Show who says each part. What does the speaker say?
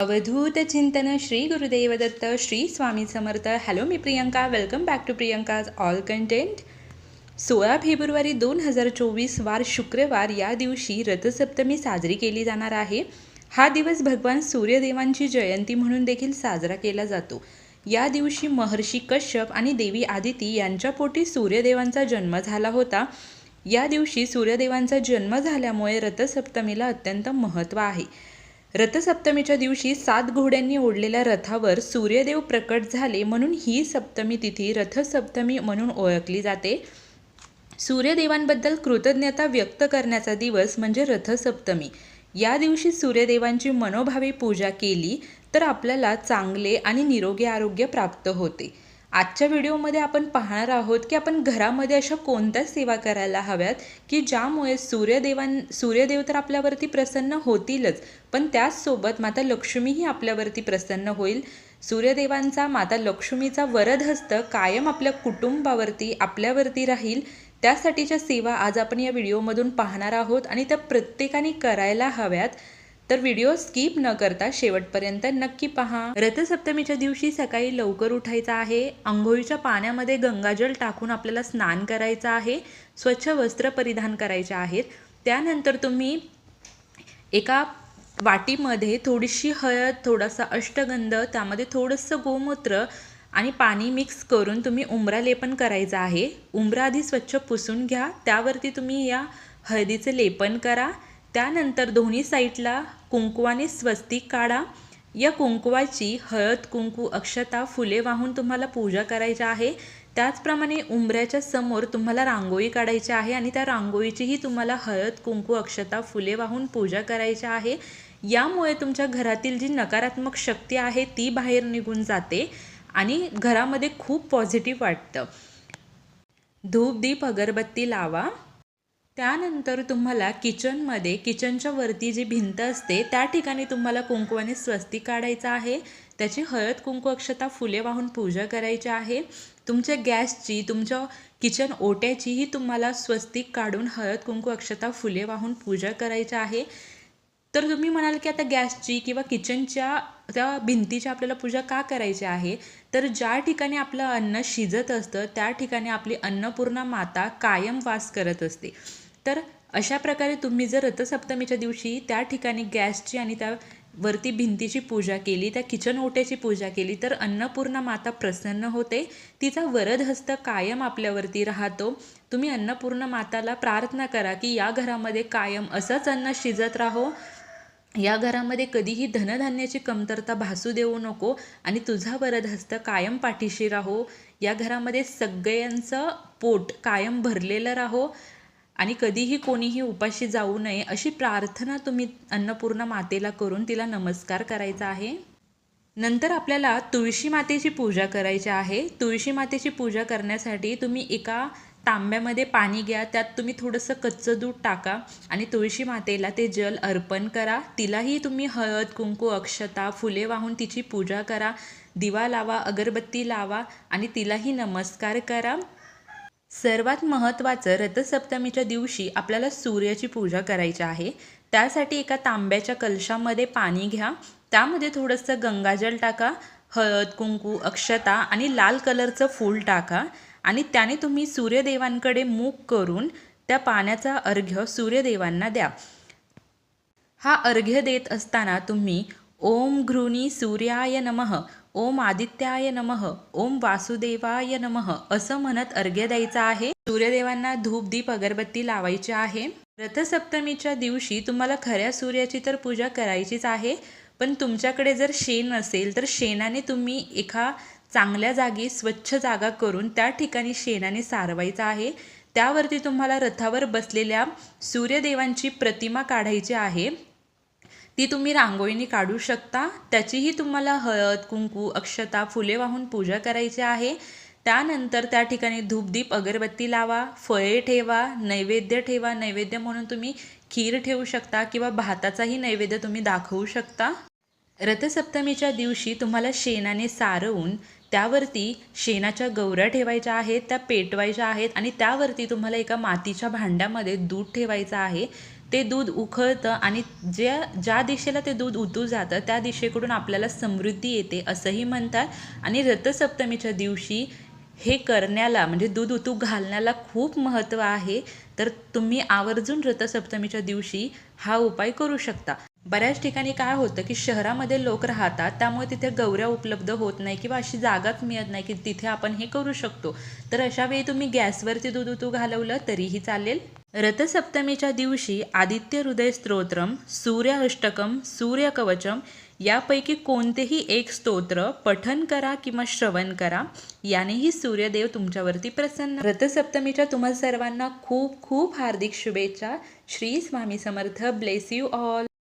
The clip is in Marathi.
Speaker 1: अवधूत चिंतन Shri Gurudev Datta Shri Swami Samarth. Hello me Priyanka. Welcome back to Priyanka's all content सोळा फेब्रुवारी दोन हजार चोवीस वार शुक्रवार या दिवशी रथसप्तमी साजरी केली जाणार आहे. हा दिवस भगवान सूर्यदेवांची जयंती म्हणून देखील साजरा केला जातो. या दिवशी महर्षी कश्यप आणि देवी आदिती यांच्या पोटी सूर्यदेवांचा जन्म झाला होता. या दिवशी सूर्यदेवांचा जन्म झाल्यामुळे रथसप्तमीला अत्यंत महत्त्व आहे. रथसप्तमीच्या दिवशी सात घोड्यांनी ओढलेल्या रथावर सूर्यदेव प्रकट झाले म्हणून ही सप्तमी तिथी रथसप्तमी म्हणून ओळखली जाते. सूर्यदेवांबद्दल कृतज्ञता व्यक्त करण्याचा दिवस म्हणजे रथसप्तमी. या दिवशी सूर्यदेवांची मनोभावे पूजा केली तर आपल्याला चांगले आणि निरोगी आरोग्य प्राप्त होते. आजच्या व्हिडिओमध्ये आपण पाहणार आहोत की आपण घरामध्ये अशा कोणत्या सेवा करायला हव्यात की ज्यामुळे सूर्यदेवां सूर्यदेव तर आपल्यावरती प्रसन्न होतीलच पण त्याचसोबत माता लक्ष्मीही आपल्यावरती प्रसन्न होईल. सूर्यदेवांचा माता लक्ष्मीचा वरदहस्त कायम आपल्या कुटुंबावरती आपल्यावरती राहील. त्यासाठीच्या सेवा आज आपण या व्हिडिओमधून पाहणार आहोत आणि त्या प्रत्येकाने करायला हव्यात. तर व्हिडिओ स्किप न करता शेवटपर्यंत नक्की पहा. रथसप्तमीच्या दिवशी सकाळी लवकर उठायचं आहे. आंघोळीच्या पाण्यामध्ये गंगाजल टाकून आपल्याला स्नान करायचं आहे. स्वच्छ वस्त्र परिधान करायचे आहेत. त्यानंतर तुम्ही एका वाटीमध्ये थोडीशी हळद थोडासा अष्टगंध त्यामध्ये थोडंसं गोमूत्र आणि पाणी मिक्स करून तुम्ही उंबरा लेपन करायचं आहे. उंबरा आधी स्वच्छ पुसून घ्या. त्यावरती तुम्ही या हळदीचं लेपन करा. त्यानंतर दोन्ही साईडला कुंकवाने स्वस्तिक काढा. या कुंकवाची हळद कुंकू अक्षता फुले वाहून तुम्हाला पूजा करायची आहे. त्याचप्रमाणे उंबऱ्याच्या समोर तुम्हाला रांगोळी काढायची आहे आणि त्या रांगोळीचीही तुम्हाला हळद कुंकू अक्षता फुले वाहून पूजा करायची आहे. यामुळे तुमच्या घरातील जी नकारात्मक शक्ती आहे ती बाहेर निघून जाते आणि घरामध्ये खूप पॉझिटिव्ह वाटतं. धूप दीप अगरबत्ती लावा. त्यानंतर तुम्हाला किचनमध्ये किचनच्या वरती जी भिंत असते त्या ठिकाणी तुम्हाला कुंकवाने स्वस्तिक काढायचं आहे. त्याची हळद कुंकू अक्षता फुले वाहून पूजा करायची आहे. तुमच्या गॅसची तुमच्या किचन ओट्याचीही तुम्हाला स्वस्तिक काढून हळद कुंकू अक्षता फुले वाहून पूजा करायची आहे. तर तुम्ही म्हणाल की आता गॅसची किंवा किचनच्या त्या भिंतीची आपल्याला पूजा का करायची आहे? तर ज्या ठिकाणी आपलं अन्न शिजत असतं त्या ठिकाणी आपली अन्नपूर्णा माता कायम वास करत असते. तर अशा प्रकारे तुम्ही जर रथसप्तमीच्या दिवशी त्या ठिकाणी गॅसची आणि त्या वरती भिंतीची पूजा केली त्या किचन ओट्याची पूजा केली तर अन्नपूर्णा माता प्रसन्न होते. तिचा वरद हस्त कायम आपल्यावरती राहतो. तुम्ही अन्नपूर्णा माताला प्रार्थना करा की या घरामध्ये कायम असंच अन्न शिजत राहो. या घरामध्ये कधीही धनधान्याची कमतरता भासू देऊ नको आणि तुझा वरद हस्त कायम पाठीशी राहो. या घरामध्ये सगळ्यांचं पोट कायम भरलेलं राहो. आणि कधीही कोणीही उपाशी जाऊ नये अशी प्रार्थना तुम्ही अन्नपूर्णा मातेला करून तिला नमस्कार करायचा आहे. नंतर आपल्याला तुळशी मातेची पूजा करायची आहे. तुळशी मातेची पूजा करण्यासाठी तुम्ही एका तांब्यामध्ये पाणी घ्या त्यात तुम्ही थोडंसं कच्चं दूध टाका आणि तुळशी मातेला ते जल अर्पण करा. तिलाही तुम्ही हळद कुंकू अक्षता फुले वाहून तिची पूजा करा. दिवा लावा अगरबत्ती लावा आणि तिलाही नमस्कार करा. सर्वात महत्त्वाचं रथसप्तमीच्या दिवशी आपल्याला सूर्याची पूजा करायची आहे. त्यासाठी एका तांब्याच्या कलशामध्ये पाणी घ्या. त्यामध्ये थोडंसं गंगाजल टाका. हळद कुंकू अक्षता आणि लाल कलरचं फूल टाका. आणि त्याने तुम्ही सूर्यदेवांकडे मूक करून त्या पाण्याचा अर्घ्य सूर्यदेवांना द्या. हा अर्घ्य देत असताना तुम्ही ओम घृणी सूर्याय नमः. ओम आदित्याय नमः ओम वासुदेवाय नमः असं म्हणत अर्घ्य द्यायचं आहे. सूर्यदेवांना धूप दीप अगरबत्ती लावायची आहे. रथसप्तमीच्या दिवशी तुम्हाला खऱ्या सूर्याची तर पूजा करायचीच आहे. पण तुमच्याकडे जर शेण असेल तर शेणाने तुम्ही एका चांगल्या जागी स्वच्छ जागा करून त्या ठिकाणी शेणाने सारवायचं आहे. त्यावरती तुम्हाला रथावर बसलेल्या सूर्यदेवांची प्रतिमा काढायची आहे. ती तुम्ही रांगोळीने काढू शकता. त्याचीही तुम्हाला हळद कुंकू अक्षता फुले वाहून पूजा करायची आहे. त्यानंतर त्या ठिकाणी धूपदीप अगरबत्ती लावा फळे ठेवा नैवेद्य ठेवा. नैवेद्य म्हणून तुम्ही खीर ठेवू शकता किंवा भाताचाही नैवेद्य तुम्ही दाखवू शकता. रथसप्तमीच्या दिवशी तुम्हाला शेणाने सारवून त्यावरती शेणाच्या गौऱ्या ठेवायच्या आहेत त्या पेटवायच्या आहेत आणि त्यावरती तुम्हाला एका मातीच्या भांड्यामध्ये दूध ठेवायचं आहे. ते दूध उखळतं आणि ज्या ज्या दिशेला ते दूध उतू जातं त्या दिशेकडून आपल्याला समृद्धी येते असंही म्हणतात. आणि रथसप्तमीच्या दिवशी हे करण्याला म्हणजे दूध उतू घालण्याला खूप महत्त्व आहे. तर तुम्ही आवर्जून रथसप्तमीच्या दिवशी हा उपाय करू शकता. बऱ्याच ठिकाणी काय होतं की शहरामध्ये लोक राहतात त्यामुळे तिथे गौऱ्या उपलब्ध होत नाही किंवा अशी जागाच मिळत नाही की तिथे आपण हे करू शकतो. तर अशा वेळी तुम्ही गॅसवरती दूध उतू घालवलं तरीही चालेल. रथसप्तमीच्या दिवशी आदित्य हृदय स्तोत्रम सूर्य अष्टकम सूर्यकवचम यापैकी कोणतेही एक स्तोत्र पठन करा किंवा श्रवण करा यानेही सूर्यदेव तुमच्यावरती प्रसन्न रथसप्तमीच्या तुम्हा सर्वांना खूप खूप हार्दिक शुभेच्छा. Shri Swami Samarth. Bless you all